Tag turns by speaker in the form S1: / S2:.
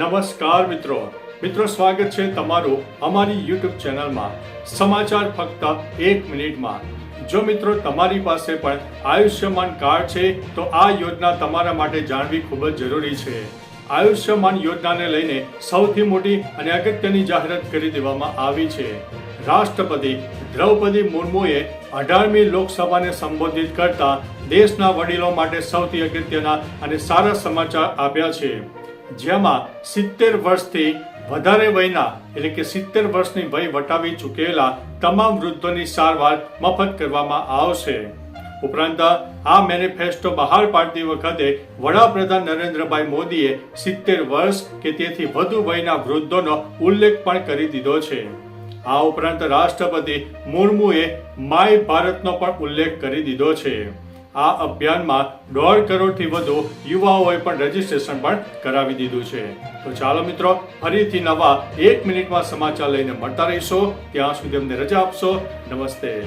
S1: નમસ્કાર મિત્રો. મિત્રો, સ્વાગત છે તમારું અમારી યુટ્યુબ ચેનલમાં. સમાચાર ફક્ત એક મિનિટમાં. જો મિત્રો, તમારી પાસે પણ આયુષ્યમાન કાર્ડ છે, તો આ યોજના તમારા માટે જાણવી ખૂબ જ જરૂરી છે. આયુષ્યમાન યોજનાને લઈને સૌથી મોટી અને અગત્યની જાહેરાત કરી દેવામાં આવી છે. રાષ્ટ્રપતિ દ્રૌપદી મુર્મુએ અઢારમી લોકસભાને સંબોધિત કરતા દેશના વડીલો માટે સૌથી અગત્યના અને સારા સમાચાર આપ્યા છે. જેમાં સિત્તેર વર્ષથી વધારે વયના, એટલે કે સિત્તેર વર્ષની વય વટાવી ચૂકેલા તમામ વૃદ્ધોની સારવાર મફત કરવામાં આવશે. ઉપરાંત, આ મેનિફેસ્ટો બહાર પાડતી વખતે વડાપ્રધાન નરેન્દ્રભાઈ મોદીએ સિત્તેર વર્ષ કે તેથી વધુ વયના વૃદ્ધોનો ઉલ્લેખ પણ કરી દીધો છે. આ ઉપરાંત રાષ્ટ્રપતિ મુર્મુએ માય ભારતનો પણ ઉલ્લેખ કરી દીધો છે. આ અભિયાનમાં દોઢ કરોડથી વધુ યુવાઓએ પણ રજીસ્ટ્રેશન પણ કરાવી દીધું છે. તો ચાલો મિત્રો, ફરીથી નવા એક મિનિટમાં સમાચાર લઈને મળતા રહીશો. ત્યાં સુધી અમને રજા આપશો. નમસ્તે.